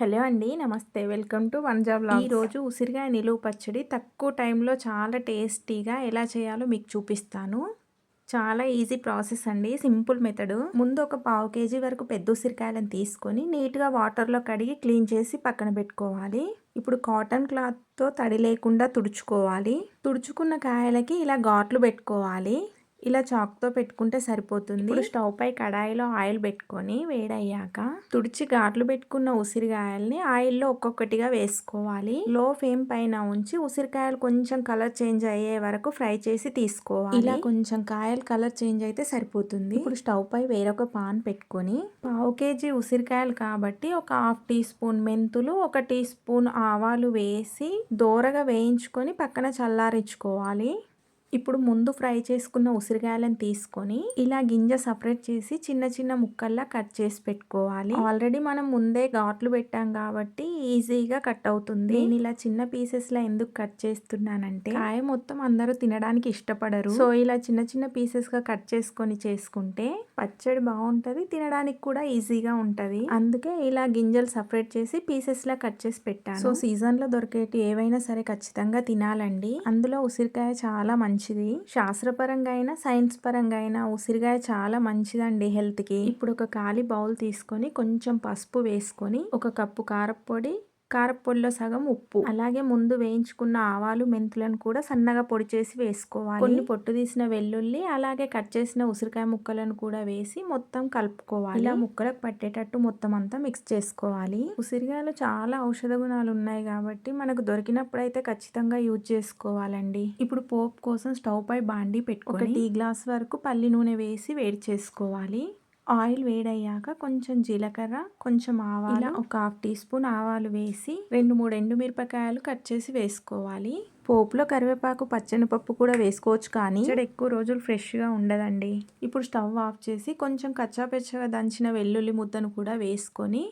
Hello అండి నమస్తే. Welcome to వన్ జాబ్ ఈరోజు ఉసిరికాయ నిలువ పచ్చడి తక్కువ టైంలో చాలా టేస్టీగా ఎలా చేయాలో మీకు చూపిస్తాను. చాలా ఈజీ ప్రాసెస్ అండి సింపుల్ మెథడ్. ముందు ఒక పావు కేజీ వరకు పెద్ద ఉసిరికాయలను తీసుకొని నీట్గా వాటర్లో కడిగి క్లీన్ చేసి పక్కన పెట్టుకోవాలి. ఇప్పుడు కాటన్ క్లాత్తో తడి లేకుండా తుడుచుకోవాలి. తుడుచుకున్న కాయలకి ఇలా ఘాట్లు పెట్టుకోవాలి. ఇలా చాక్తో పెట్టుకుంటే సరిపోతుంది. ఇప్పుడు స్టవ్ పై కడాయిలో ఆయిల్ పెట్టుకొని వేడయ్యాక తుడిచి ఘాట్లు పెట్టుకున్న ఉసిరికాయల్ని ఆయిల్లో ఒక్కొక్కటిగా వేసుకోవాలి. లో ఫ్లేమ్ పైన ఉంచి ఉసిరికాయలు కొంచెం కలర్ చేంజ్ అయ్యే వరకు ఫ్రై చేసి తీసుకోవాలి. ఇలా కొంచెం కాయలు కలర్ చేంజ్ అయితే సరిపోతుంది. ఇప్పుడు స్టవ్ పై వేరొక పాన్ పెట్టుకొని పావు కేజీ ఉసిరికాయలు కాబట్టి ఒక హాఫ్ టీ స్పూన్ మెంతులు ఒక టీ స్పూన్ ఆవాలు వేసి దోరగా వేయించుకొని పక్కన చల్లారించుకోవాలి. ఇప్పుడు ముందు ఫ్రై చేసుకున్న ఉసిరికాయలను తీసుకొని ఇలా గింజ సపరేట్ చేసి చిన్న చిన్న ముక్కల్లా కట్ చేసి పెట్టుకోవాలి. ఆల్రెడీ మనం ముందే ఘాట్లు పెట్టాం కాబట్టి ఈజీగా కట్ అవుతుంది. నేను ఇలా చిన్న పీసెస్ లా ఎందుకు కట్ చేస్తున్నానంటే కాయ మొత్తం అందరూ తినడానికి ఇష్టపడరు. సో ఇలా చిన్న చిన్న పీసెస్గా కట్ చేసుకొని చేసుకుంటే పచ్చడి బాగుంటది తినడానికి కూడా ఈజీగా ఉంటది. అందుకే ఇలా గింజలు సపరేట్ చేసి పీసెస్ లా కట్ చేసి పెట్టాను. సో సీజన్లో దొరికేటి ఏవైనా సరే ఖచ్చితంగా తినాలండి. అందులో ఉసిరికాయ చాలా మంచి మంచిది. శాస్త్రపరంగా అయినా సైన్స్ పరంగా అయినా ఉసిరికాయ చాలా మంచిదండి హెల్త్కి. ఇప్పుడు ఒక ఖాళీ బౌల్ తీసుకొని కొంచెం పసుపు వేసుకొని ఒక కప్పు కారపొడి కారపొడిలో సగం ఉప్పు. అలాగే ముందు వేయించుకున్న ఆవాలు మెంతులను కూడా సన్నగా పొడి చేసి వేసుకోవాలి. కొన్ని పొట్టు తీసిన వెల్లుల్లి అలాగే కట్ చేసిన ఉసిరికాయ ముక్కలను కూడా వేసి మొత్తం కలుపుకోవాలి. ఇలా ముక్కలకు పట్టేటట్టు మొత్తం అంతా మిక్స్ చేసుకోవాలి. ఉసిరికాయలు చాలా ఔషధ గుణాలు ఉన్నాయి కాబట్టి మనకు దొరికినప్పుడు అయితే ఖచ్చితంగా యూజ్ చేసుకోవాలండి. ఇప్పుడు పోపు కోసం స్టవ్ పై బాండి పెట్టుకొని టీ గ్లాస్ వరకు పల్లి నూనె వేసి వేడి చేసుకోవాలి. ఆయిల్ వేడయ్యాక కొంచెం జీలకర్ర కొంచెం ఆవాలు. ఒక హాఫ్ టీ స్పూన్ ఆవాలు వేసి రెండు మూడు ఎండుమిరపకాయలు కట్ చేసి వేసుకోవాలి. పోపులో కరివేపాకు పచ్చనిపప్పు కూడా వేసుకోవచ్చు కానీ ఇక్కడ ఎక్కువ రోజులు ఫ్రెష్గా ఉండదండి. ఇప్పుడు స్టవ్ ఆఫ్ చేసి కొంచెం కచ్చాపెచ్చగా దంచిన వెల్లుల్లి ముద్దను కూడా వేసుకొని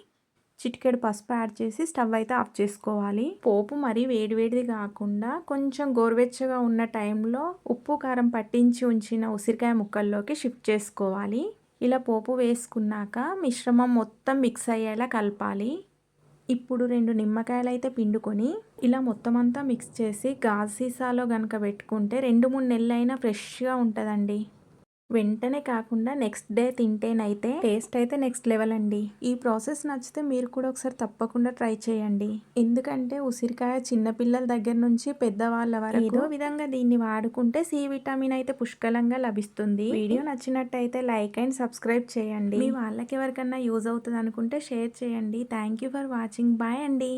చిటికెడు పసుపు యాడ్ చేసి స్టవ్ అయితే ఆఫ్ చేసుకోవాలి. పోపు మరీ వేడివేడిది కాకుండా కొంచెం గోరువెచ్చగా ఉన్న టైంలో ఉప్పు కారం పట్టించి ఉంచిన ఉసిరికాయ ముక్కల్లోకి షిఫ్ట్ చేసుకోవాలి. ఇలా పోపు వేసుకున్నాక మిశ్రమం మొత్తం మిక్స్ అయ్యేలా కలపాలి. ఇప్పుడు రెండు నిమ్మకాయలు అయితే పిండుకొని ఇలా మొత్తం అంతా మిక్స్ చేసి గాజు సీసాలో కనుక పెట్టుకుంటే రెండు మూడు నెలలైనా ఫ్రెష్గా ఉంటుందండి. వెంటనే కాకుండా నెక్స్ట్ డే తింటేనైతే టేస్ట్ అయితే నెక్స్ట్ లెవెల్ అండి. ఈ ప్రాసెస్ నచ్చితే మీరు కూడా ఒకసారి తప్పకుండా ట్రై చేయండి. ఎందుకంటే ఉసిరికాయ చిన్నపిల్లల దగ్గర నుంచి పెద్దవాళ్ళ వరకు ఏదో విధంగా దీన్ని వాడుకుంటే సి విటమిన్ అయితే పుష్కలంగా లభిస్తుంది. వీడియో నచ్చినట్టయితే లైక్ అండ్ సబ్స్క్రైబ్ చేయండి. మీ వాళ్ళకి ఎవరికన్నా యూజ్ అవుతుంది అనుకుంటే షేర్ చేయండి. Thank you for watching. Bye అండి.